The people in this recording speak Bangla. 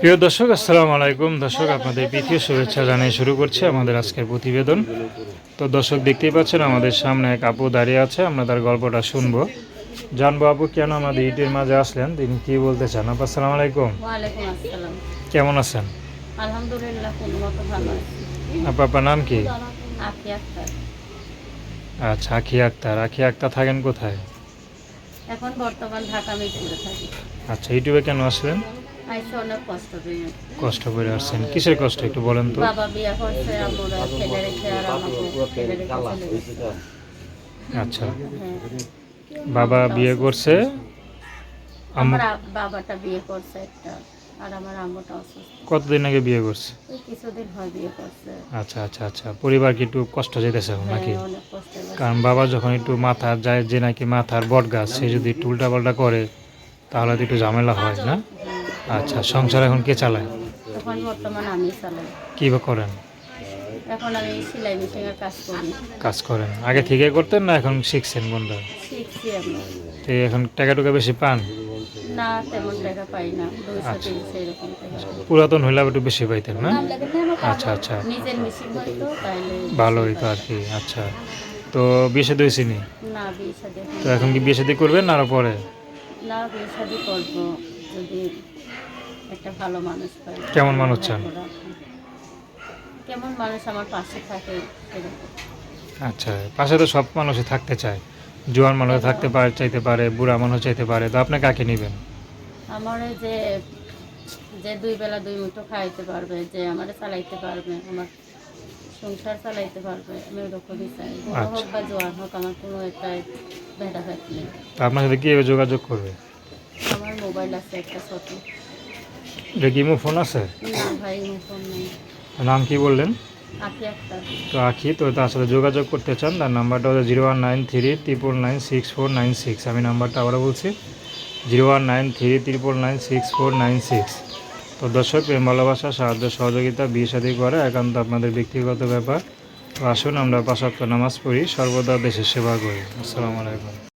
প্রিয় দর্শক আসসালামু আলাইকুম। দর্শক আপনাদের প্রীতীয় শুভেচ্ছা জানিয়ে শুরু করছি আমাদের আজকের প্রতিবেদন। তো দর্শক দেখতেই পাচ্ছেন আমাদের সামনে এক আপু দাঁড়িয়ে আছে আমরা তার গল্পটা শুনব। জানব আপু কেন আমাদের ইটের মাঝে আসলেন? তিনি কি বলতে চান? আপু আসসালামু আলাইকুম। কেমন আছেন? আলহামদুলিল্লাহ কোনো ভালো আপু আপনার নাম কি? আচ্ছা আখি আক্তার। আখি আক্তার থাকেন কোথায়? এখন বর্তমান ঢাকা মিরপুরে থাকি। আচ্ছা ইউটিউবে কেন আসলেন? আইসে অনেক কষ্ট পেয়ে কষ্ট করে আসছেন। কিসের কষ্ট একটু বলেন তো। বাবা বিয়ে করছে আমরা ফেলে রেখে আর আমাকে ফেলে রেখে চলে গেছে। আচ্ছা। বাবা বিয়ে করছে। আমার বাবাটা বিয়ে করছে একটা আর আমার আম্মুটা অসুস্থ। কতদিন আগে বিয়ে করছে? কিছুদিন হয় বিয়ে করছে। আচ্ছা আচ্ছা আচ্ছা। পরিবার কি একটু কষ্ট যেতেছে এখন নাকি? হ্যাঁ। কারণ বাবা যখন একটু মাথার যায় যে নাকি মাথার বট গাছ সে যদি একটু উল্টাপাল্টা করে তাহলে তো একটু ঝামেলা হয় না। আচ্ছা সংসার এখন কে চালায়? এখন বর্তমান আমি চালাই। কী বা করেন? এখন আমি সেলাই মেশিনের কাজ করি। কাজ করেন। আগে থেকে করতেন না এখন শিখছেন কোনটা শিখছি আমি। তো এখন টাকা টুকা বেশি পান? না তেমন টাকা পাই না। দুইশো আচ্ছা। তিনশো এরকম পাই। পুরাতন হইলে একটু বেশি পাইতেন না? আচ্ছা আচ্ছা। নিজের মেশিন হয়তো তাইলে ভালো হইতো আর কি আচ্ছা। তো বিয়ে শাদী হয়েছে না? বিয়ে শাদী তো এখন কি বিয়ে শাদী করবেন না আরও পরে? না বিয়ে শাদী করব যদি একটা ভালো মানুষ পাই কেমন মানুষ চান? কেমন মানুষ আমার পাশে থাকে আচ্ছা পাশে তো সব মানুষই থাকতে চায়। জোয়ান মানুষ থাকতে পারে চাইতে পারে বুড়া মানুষ চাইতে পারে। তো আপনি কাকে নেবেন? আমার যে যে দুই বেলা দুই মুঠো খাইতে পারবে যে আমারে চালাইতে পারবে আমার সংসার চালাইতে পারবে আমি ওরকমই চাই। হোক আচ্ছা। বা জোয়ান হোক আমার কোনো একটা ভেদাভেদ নেই। তো আপনার সাথে কীভাবে যোগাযোগ করবে? আমার মোবাইল আছে একটা ছোট। এটা কি ফোন আছে? নাম কি বললেন? তো আখি তো তার সাথে যোগাযোগ করতে চান তার নাম্বারটা হচ্ছে zero one nine three triple nine six four nine six. আমি নাম্বারটা আবারও বলছি zero one nine three triple nine six four nine six. তো দর্শক প্রেম ভালোবাসা সাহায্য সহযোগিতা বিয়ে শাদী করে একান্ত আপনাদের ব্যক্তিগত ব্যাপার। তো আসুন আমরা পাশাক্ত নামাজ পড়ি সর্বদা দেশের সেবা করি। আসসালামু আলাইকুম।